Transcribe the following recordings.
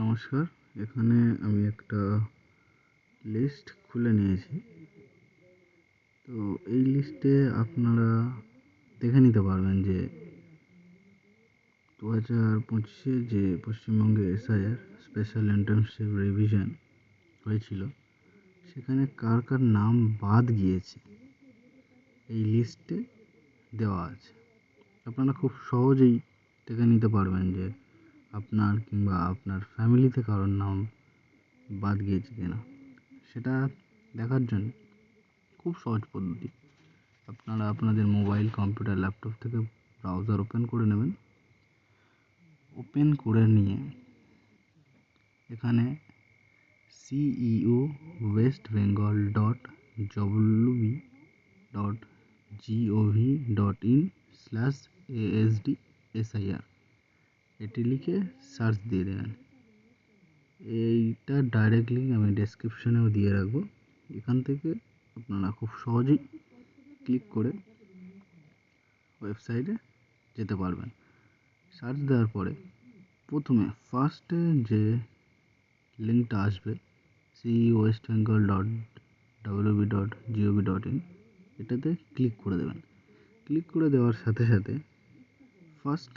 নমস্কার, এখানে আমি একটা লিস্ট খুলে নিয়েছি। তো এই লিস্টে আপনারা দেখে নিতে পারবেন যে দু হাজার পঁচিশে যে পশ্চিমবঙ্গে এসআইআর স্পেশাল ইন্টার্নশিপ রিভিশন হয়েছিল, সেখানে কার কার নাম বাদ গিয়েছে, এই লিস্টে দেওয়া আছে। আপনারা খুব সহজেই দেখে নিতে পারবেন যে আপনার কিংবা আপনার ফ্যামিলিতে কারোর নাম বাদ গিয়েছে কিনা, সেটা দেখার জন্য খুব সহজ পদ্ধতি। আপনারা আপনাদের মোবাইল কম্পিউটার ল্যাপটপ থেকে ব্রাউজার ওপেন করে নেবেন। ওপেন করে নিয়ে এখানে CEO West Bengal dot WB dot GOV dot in slash ASD SIR এটি লিখে সার্চ দিয়ে দেবেন এইটা ডাইরেক্ট লিঙ্ক আমি ডেসক্রিপশনেও দিয়ে রাখব। এখান থেকে আপনারা খুব সহজেই ক্লিক করে ওয়েবসাইটে যেতে পারবেন। সার্চ দেওয়ার পরে প্রথমে ফার্স্টে যে লিঙ্কটা আসবে C West Bengal dot WB dot GOV dot in এটাতে ক্লিক করে দেবেন। ক্লিক করে দেওয়ার সাথে সাথে ফার্স্ট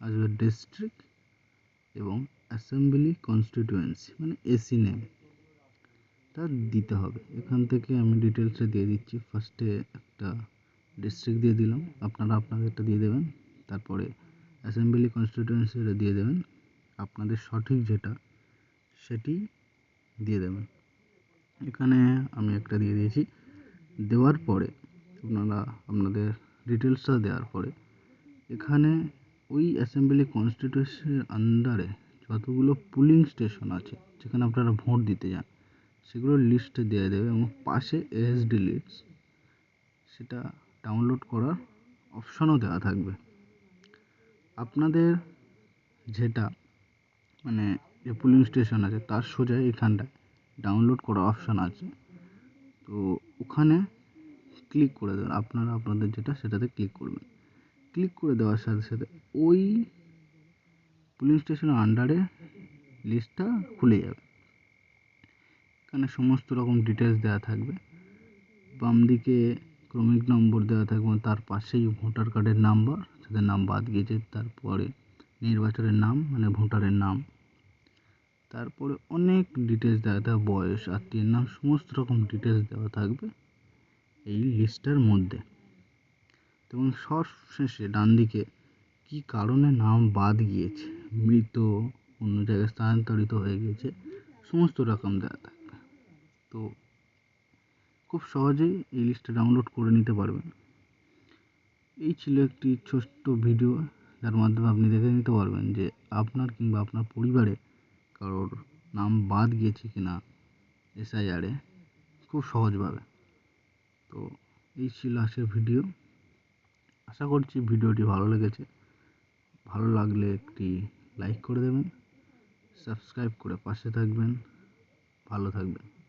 আসবে ডিস্ট্রিক্ট এবং অ্যাসেম্বলি কনস্টিটিউয়েন্সি মানে এসি নেম তা দিতে হবে। এখান থেকে আমি ডিটেলসে দিয়ে দিচ্ছি। ফার্স্টে একটা ডিস্ট্রিক্ট দিয়ে দিলাম। আপনারা আপনাদেরটা দিয়ে দেবেন। তারপরে অ্যাসেম্বলি কনস্টিটিউয়েন্সিটা দিয়ে দেবেন। আপনাদের সঠিক যেটা, সেটি দিয়ে দেবেন। এখানে আমি একটা দিয়ে দিয়েছি। দেওয়ার পরে, আপনারা আপনাদের ডিটেলসটা দেওয়ার পরে, এখানে ওই অ্যাসেম্বলি কনস্টিটিউশনের আন্ডারে যতগুলো পুলিং স্টেশন আছে, যেখানে আপনারা ভোট দিতে যান সেগুলোর লিস্টে দেওয়া দেবে এবং পাশে এসডি লিস্ট সেটা ডাউনলোড করার অপশনও দেওয়া থাকবে। আপনাদের যেটা মানে যে পুলিং স্টেশন আছে, তার সোজা এখানটায় ডাউনলোড করার অপশান আছে। তো ওখানে ক্লিক করে দেবেন, আপনারা আপনাদের যেটা সেটাতে ক্লিক করবেন। ক্লিক করে দেওয়ার সাথে সাথে ওই পুলিশ স্টেশনের আন্ডারে লিস্টটা খুলে যাবে। এখানে সমস্ত রকম ডিটেলস দেওয়া থাকবে। বাম দিকে ক্রমিক নম্বর দেওয়া থাকবে তার পাশেই ভোটার কার্ডের নাম্বার যাদের নাম বাদ গিয়েছে, তারপরে নির্বাচনের নাম মানে ভোটারের নাম। তারপরে অনেক ডিটেলস দেওয়া থাকবে, বয়স, আত্মীয়ের নাম, সমস্ত রকম ডিটেলস দেওয়া থাকবে এই লিস্টটার মধ্যে। এবং সবশেষে ডান দিকে কী কারণে নাম বাদ গিয়েছে? মৃত, অন্য জায়গায় স্থানান্তরিত হয়ে গিয়েছে, সমস্ত রকম দেওয়া থাকবে। তো খুব সহজেই এই লিস্টটা ডাউনলোড করে নিতে পারবেন। এই ছিল একটি ছোট্ট ভিডিও যার মাধ্যমে আপনি দেখে নিতে পারবেন যে আপনার কিংবা আপনার পরিবারে কারোর নাম বাদ গিয়েছে কি না এসআইআরে খুব সহজভাবে। তো এই ছিল আজকের ভিডিও আশা করছি ভিডিওটি ভালো লেগেছে। ভালো লাগলে একটি লাইক করে দেবেন সাবস্ক্রাইব করে পাশে থাকবেন, ভালো থাকবেন।